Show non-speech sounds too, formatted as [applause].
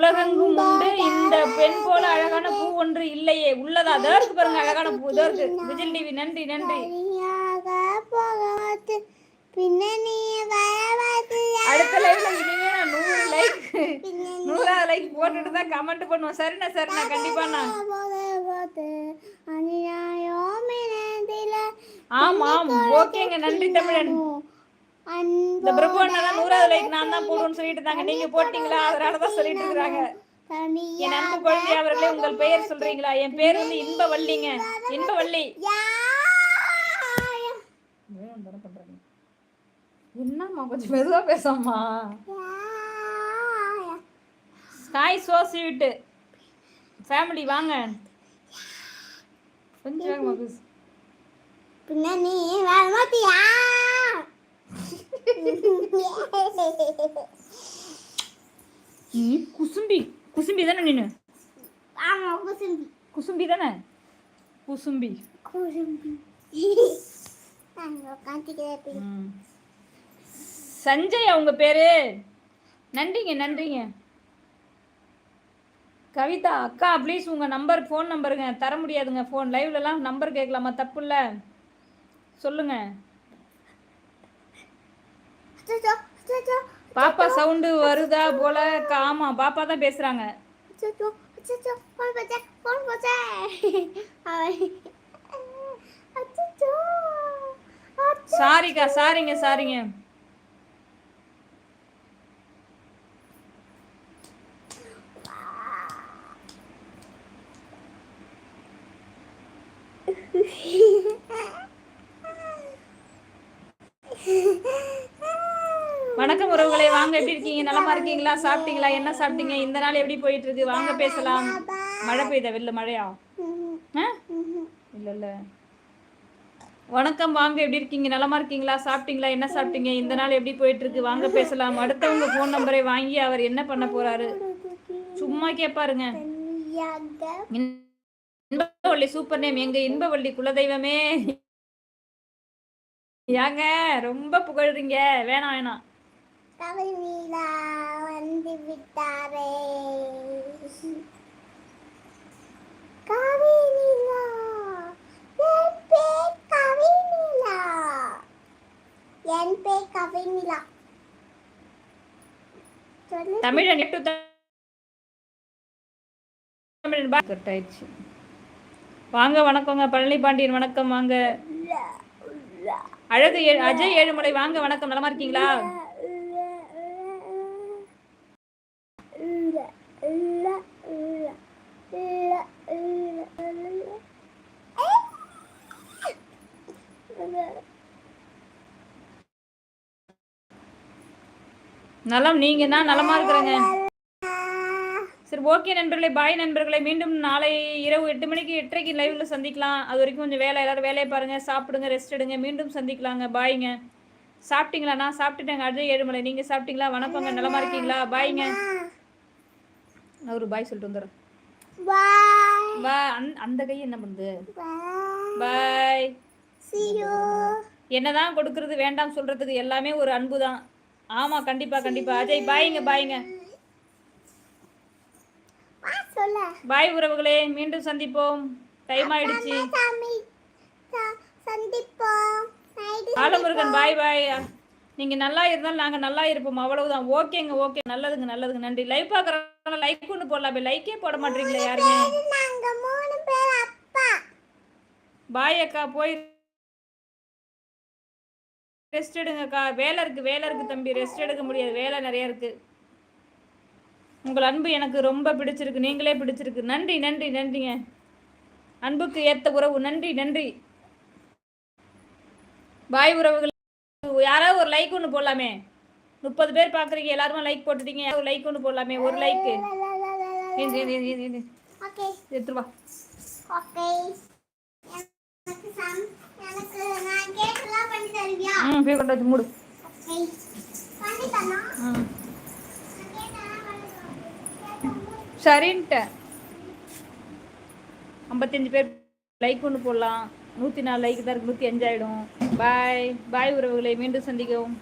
உலகெங்கும் உண்டு. இந்த பெண் போல அழகான பூ ஒன்று இல்லையே. உள்ளதா? அதோ இருக்கு பாருங்க அழகான பூ. இதோ இருக்கு விஜய் டிவி நன்றி நன்றி. அடுத்த லைவ்ல இனிமே நான் நூறு லைக் நூறாவது லைக் போட்டுட்டு தான் கமெண்ட் பண்ணுவோம் சரிண்ணா சரிண்ணா கண்டிப்பாண்ணா. ஆமாம் ஓகேங்க. நன்றி தமிழன். இந்த பிரபு அண்ணா தான் நூறாவது லைக் நான் தான் போடுவேன்னு சொல்லிட்டு இருந்தாங்க நீங்க போட்டீங்களா? அதனால தான் சொல்லிட்டு இருக்காங்க என் அன்பு குழந்தை அவர்களே உங்கள் பெயர் சொல்றீங்களா? என் பேர் வந்து இன்பவள்ளிங்க இன்பவள்ளி வேணும் தானே பண்றாங்க? என்னம்மா கொஞ்சம் மெதுவா பேசாமா? ஹாய் சோ ஸ்வீட் ஃபேமிலி வாங்க. கொஞ்சம் வேகமா பேசு நீ குசும்பி குசும்பி தானே நீனு ஆமா குசும்பி. குசும்பி தானே? குசும்பி. குசும்பி. அங்க உட்காந்துக்கிறேன் ம். சஞ்சய் அவங்க பேரு. நன்றிங்க நன்றிங்க. கவிதா அக்கா ப்ளீஸ் உங்க நம்பர் ஃபோன் நம்பருங்க தர முடியாதுங்க ஃபோன் லைவ்லலாம் நம்பர் கேட்கலாமா தப்பு இல்லை. சொல்லுங்க. பாப்பா சவுண்டு வருதா போல? ஆமா பாப்பா தான் பேசுறாங்க. சாரிக்கா சாரிங்க சாரிங்க. [laughs] வணக்கம் உறவுகளை வாங்க எப்படி இருக்கீங்க? நலமா இருக்கீங்களா? சாப்பிட்டீங்களா? என்ன சாப்பிட்டீங்க? இந்த நாள் எப்படி போயிட்டு இருக்கு வாங்க பேசலாம். மழை பெய்யுதா வெளில மழையா? ஆ? இல்ல இல்ல. வணக்கம் வாங்க எப்படி இருக்கீங்க? நலமா இருக்கீங்களா? சாப்பிட்டீங்களா? என்ன சாப்பிட்டீங்க? இந்த நாள் எப்படி போயிட்டு இருக்கு வாங்க பேசலாம். அடுத்தவங்க ஃபோன் நம்பரை வாங்கி அவர் என்ன பண்ண போறாரு? சும்மா கேட்பாருங்க இன்பவள்ளி சூப்பர் நேம் எங்க இன்பவள்ளி குலதெய்வமே. ஏங்க ரொம்ப புகழ்றீங்க. வேணாம் வேணாம். கவினிலா வந்து விட்டாரே என் பேர் கவினிலா. தமிழன் எட்டு தமிழன் பா- கட் ஆயிடுச்சு வாங்க வணக்கங்க. பழனி பாண்டியன் வணக்கம். வாங்க. அழகு அஜய் ஏழுமலை. வாங்க வணக்கம். நலமா இருக்கீங்களா? நலம் நீங்க தான் நலமா இருக்கிறேங்க. சரி ஓகே நண்பர்களே பாய் நண்பர்களே மீண்டும் நாளை இரவு எட்டு மணிக்கு எட்டரைக்கு லைவ்ல சந்திக்கலாம். அது வரைக்கும் கொஞ்சம் வேலை எல்லாரும் வேலையை பாருங்க சாப்பிடுங்க ரெஸ்ட் எடுங்க. மீண்டும் சந்திக்கலாங்க. பாய்ங்க. சாப்பிட்டீங்களா நான் சாப்பிட்டுட்டேங்க அஜய் ஏழுமலை நீங்க சாப்பிட்டீங்களா? வணக்கங்க. நலமா இருக்கீங்களா? பாய்ங்க. நான் ஒரு பாய் சொல்லிட்டு வந்துடுறேன். பா அந்த கை என்ன பண்ணுது. பாய். See you. என்னதான் கொடுக்கறது வேண்டாம் சொல்றதுக்கு எல்லாமே ஒரு அன்பு தான் ஆமா கண்டிப்பா கண்டிப்பா. அஜய் பாய்ங்க பாய்ங்க. பாய் உறவுகளே மீண்டும் சந்திப்போம். டைம் ஆயிடுச்சு. பாலமுருகன் பாய் பாய். நீங்க நல்லா இருந்தாலும் நாங்க நல்லா இருப்போம். அவ்வளவுதான். ஓகேங்க ஓகே. நல்லதுங்க நல்லதுங்க. நன்றி. லைவ் பாக்குறவங்க லைக் ஒன்று போடலாம். லைக்கே போட மாட்டீங்களா யாருமே? பாய் அக்கா போய் ரெஸ்ட் எடுங்கக்கா. வேலை இருக்கு வேலை இருக்கு தம்பி. ரெஸ்ட் எடுக்க முடியாது. வேலை நிறைய இருக்கு. உங்கள் அன்பு எனக்கு ரொம்ப பிடிச்சிருக்கு. நீங்களே பிடிச்சிருக்கு. நன்றி நன்றி நன்றிங்க. அன்புக்கு ஏத்த உறவு. நன்றி நன்றி. பாய் உறவுகள். யாராவது ஒரு லைக் ஒன்று போடலாமே. முப்பது பேர் பார்க்குறீங்க எல்லாருமே லைக் போட்டுட்டீங்க. ஒரு லைக் ஒன்று போடலாமே. ஒரு லைக்கு எடுத்துருவா ஓகே எனக்கு சம் எனக்கு நான் கேக்கெல்லாம் பண்ணி தருவியா ம் போய் கொண்டு மூடு. சரின்ட்டேன் ஐம்பத்தஞ்சு பேர் லைக் ஒன்று போடலாம். நூற்றி நாலு லைக் தான் இருக்கு. நூற்றி அஞ்சாயிடும் பாய் பாய் உறவுகளை. மீண்டும் சந்திக்கவும்.